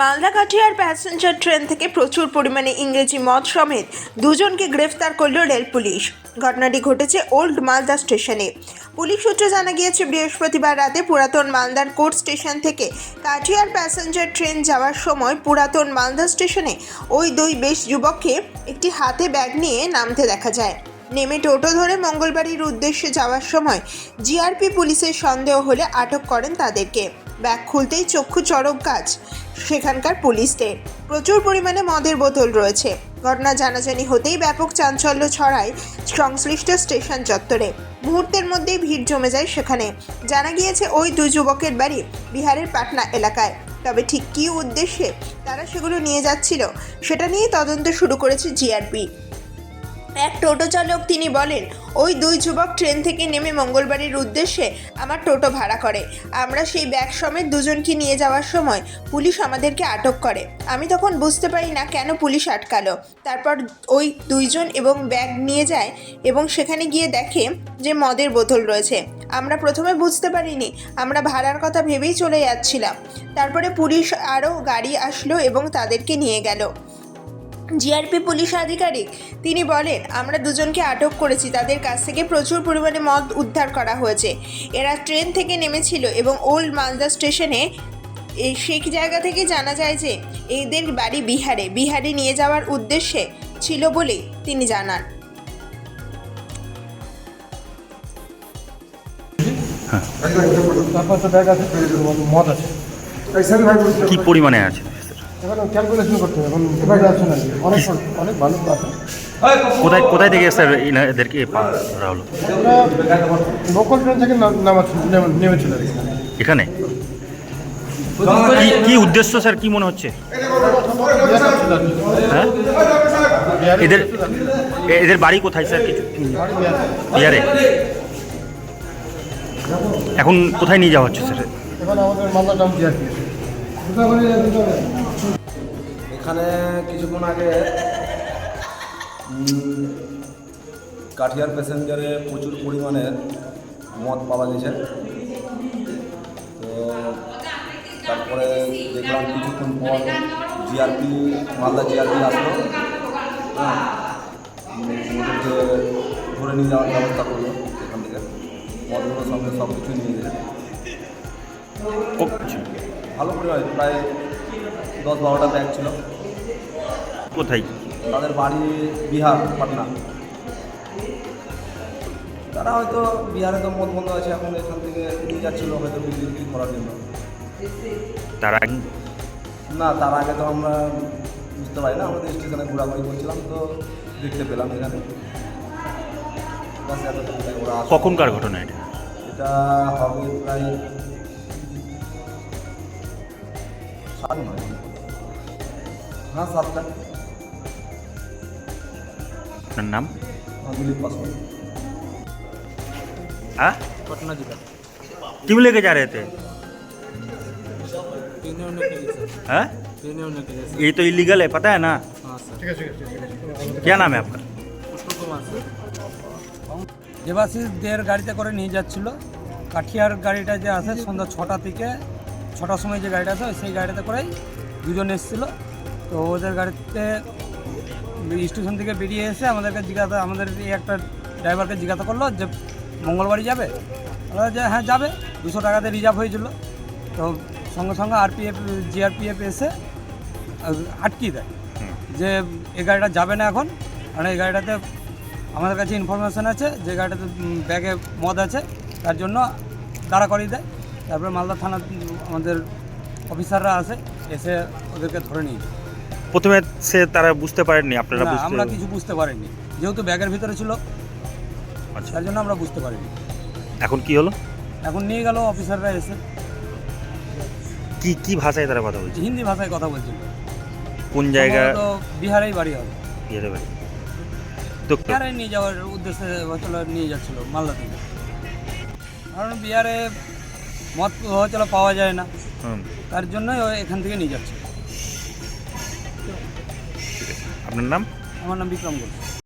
Malda Katihar passenger train থেকে প্রচুর পরিমাণে ইংরেজি মদ সমেত দুজনকে গ্রেফতার করল রেল পুলিশ। ঘটনাটি ঘটেছে ওল্ড মালদা স্টেশনে। পুলিশ সূত্রে জানা গিয়েছে, বৃহস্পতিবার রাতে পুরাতন মালদার কোর্ট স্টেশন থেকে কাঠিয়ার প্যাসেঞ্জার ট্রেন যাওয়ার সময় পুরাতন মালদা স্টেশনে ওই দুই বেশ যুবককে একটি হাতে ব্যাগ নিয়ে নামতে দেখা যায়। নেমে টোটো ধরে মঙ্গলবাড়ির উদ্দেশ্যে যাওয়ার সময় জিআরপি পুলিশের সন্দেহ হলে আটক করেন তাদেরকে। ব্যাগ খুলতেই চক্ষু চড়ক গাছ সেখানকার পুলিশদের প্রচুর পরিমাণে মদের বোতল রয়েছে। ঘটনা জানাজানি হতেই ব্যাপক চাঞ্চল্য ছড়ায় সংশ্লিষ্ট স্টেশন চত্বরে। মুহূর্তের মধ্যেই ভিড় জমে যায় সেখানে। জানা গিয়েছে ওই দুই যুবকের বাড়ি বিহারের পাটনা এলাকায়। তবে ঠিক কী উদ্দেশ্যে তারা সেগুলো নিয়ে যাচ্ছিল, সেটা নিয়ে তদন্ত শুরু করেছে জিআরপি। এক টোটো চালক তিনি বলেন, ওই দুই যুবক ট্রেন থেকে নেমে মঙ্গলবাড়ির উদ্দেশ্যে আমার টোটো ভাড়া করে। আমরা সেই ব্যাগ সমেত দুজনকে নিয়ে যাওয়ার সময় পুলিশ আমাদেরকে আটক করে। আমি তখন বুঝতে পারি না কেন পুলিশ আটকালো। তারপর ওই দুইজন এবং ব্যাগ নিয়ে যায় এবং সেখানে গিয়ে দেখে যে মদের বোতল রয়েছে। আমরা প্রথমে বুঝতে পারিনি, আমরা ভাড়ার কথা ভেবেই চলে যাচ্ছিলাম। তারপরে পুলিশ আরও গাড়ি আসলো এবং তাদেরকে নিয়ে গেল। জিআরপি পুলিশ আধিকারিক তিনি বলেন আমরা দুজনকে আটক করেছি। তাদের কাছ থেকে প্রচুর পরিমাণে মদ উদ্ধার করা হয়েছে। এরা ট্রেন থেকে নেমেছিল এবং ওল্ড মালদা স্টেশনে এই সেই জায়গা থেকে জানা যায় যে এদের বাড়ি বিহারে। বিহারে নিয়ে যাওয়ার উদ্দেশ্যে ছিল বলে তিনি জানান। আছে। কি পরিমাণে আছে? এখন ক্যালকুলেশন করতে হবে এখন এবার যাচ্ছে না। অনেক অনেক ভালো আছে। কোথায় কোথায় থেকে স্যার এনাদেরকে পা- ধরা হলো লোকাল ট্রেন থেকে নেমেছিল। এখানে? কি কি উদ্দেশ্য স্যার? কি মনে হচ্ছে। হ্যাঁ? এদের এদের বাড়ি কোথায় স্যার? কিছু বিহারে। এখন কোথায় নিয়ে যাওয়া হচ্ছে স্যার? এখন আমাদের মালদা টাউন এখানে কিছুক্ষণ আগে কাঠিয়ার প্যাসেঞ্জারে প্রচুর পরিমাণে মদ পাওয়া গেছে। তো তারপরে দেখলাম কিছুক্ষণ পর জিআরপি মালদা জিআরপি আসলো। হ্যাঁ ওদেরকে ধরে নিয়ে যাওয়ার ব্যবস্থা করল এখান থেকে। মদগুলোর সঙ্গে সব কিছু নিয়ে গেছে। ও- ভালো পরিমাণে প্রায় দশ বারোটা ব্যাগ ছিল। কোথায়? তাদের বাড়ি বিহার পাটনা। তারা হয়তো বিহারে তো মদ বন্ধ আছে এখন এখান থেকে নিয়ে যাচ্ছিল হয়তো বিক্রি বিক্রি করার জন্য। তারা না তার আগে তো আমরা বুঝতে পারি না আমাদের স্টেশনে ঘোরাঘুরি করছিলাম তো দেখতে পেলাম এখানে। কখনকার ঘটনা এটা? এটা হবে প্রায় সাত নয়। হ্যাঁ সাতটা। আপনার নাম হ্যাঁ দিলীপ পাসওয়ান हाँ पटना जिला क्यों लेके जा रहे थे पीने उने के लिए सर हाँ पीने उने के लिए सर ये तो इलीगल है पता है ना हाँ सर ঠিক আছে ঠিক আছে, ঠিক আছে क्या नाम है आपका पुष्प कुमार सर দেবাশিসদের গাড়িতে করে নিয়ে যাচ্ছিল কাঠিয়ার গাড়িটা যে আছে সন্ধ্যা ছটা থেকে ছটার সময় যে গাড়িটা আছে সেই গাড়িতে করেই দুজন এসেছিল তো ওদের গাড়িতে স্টেশন থেকে বেরিয়ে এসে আমাদেরকে জিজ্ঞাসা আমাদের এই একটা ড্রাইভারকে জিজ্ঞাসা করল যে মঙ্গলবারই যাবে? যে হ্যাঁ যাবে। দুশো টাকাতে রিজার্ভ হয়েছিল। তো সঙ্গে সঙ্গে আরপিএফ, জিআরপিএফ এসে আটকিয়ে দেয় যে এই গাড়িটা যাবে না এখন। কারণ এই গাড়িটাতে আমাদের কাছে ইনফরমেশান আছে যে গাড়িটাতে ব্যাগে মদ আছে, তার জন্য দাঁড়া করিয়ে দেয়। তারপরে মালদা থানা আমাদের অফিসাররা আসে, এসে ওদেরকে ধরে নিয়ে যায়। প্রথমে সে তারা বুঝতে পারেননি আপনারা না, বুঝতে আমরা কিছু বুঝতে পারিনি। যেহেতু ব্যাগের ভিতরে ছিল আচ্ছা। তার জন্য আমরা বুঝতে পারিনি। এখন কি হলো? এখন নিয়ে গেল অফিসাররা এসে। কি কি ভাষায় তারা কথা বলছে? হিন্দি ভাষায় কথা বলছিল। কোন জায়গা? তো বিহারেই বাড়ি হবে। ইয়েতে বাড়ি। তো বিহারে নিয়ে যাওয়ার উদ্দেশ্যে হচ্ছিল নিয়ে যাচ্ছিল মালদা থেকে। কারণ বিহারে মদ হচ্ছিল পাওয়া যায় না। হুম, তার জন্যই ও এখান থেকে নিয়ে যাচ্ছে। আপনার নাম? আমার নাম বিক্রম ঘোষ।